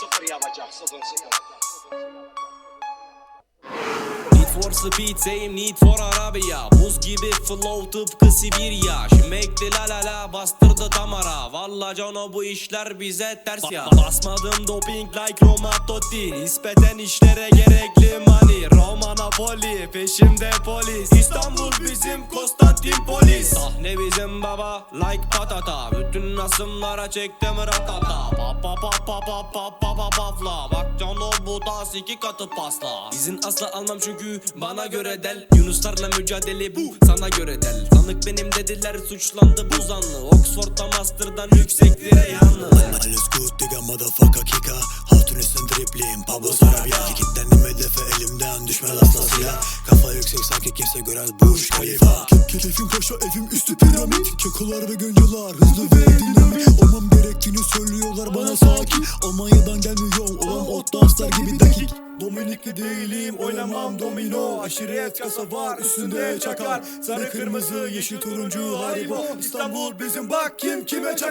Sıfır yapacak sıfır sıfır. Need for speed same need for Arabia. Buz gibi flow tıpkı Sibirya. Şimekli la la la bastırdı tamara. Valla cano bu işler bize ters ya. Basmadım doping like Roma Totti. Nispeten işlere gerekli money. Roma Napoli peşimde polis. İstanbul bizim Konstantinpolis Sahne bizim baba like patata. Bütün asımlara çektim ratata Pa pa pa pa pa pa pa pa pafla. Bak cano bu tas iki katı pasla. İzin asla almam çünkü bana göre del. Yunuslarla mücadele bu sana göre del. Sanık benim dediler suçlandı bu zanlı. Oxford'da master'dan yükseklere yanlı. Alles gut digga motherfucker kika Hatun üstün dripliyim Pablo Sarabia. Kilitlendim hedefe elimden düşmez asla silah Kafa yüksek sanki kimse görmez Burj Khalifa Keyfim kaşa evim üstü piramit. Kekolar ve gönceler hızlı ve dinamik. Olmam gerektiğini söylüyorlar bana sakin. Almanya'dan gelmiyor olan ot danslar gibi dakik. Dominikli değilim oynamam domino. Aşiret kasa var üstünde çakar. Sarı kırmızı yeşil turuncu haribo. İstanbul bizim bak kim kime çakar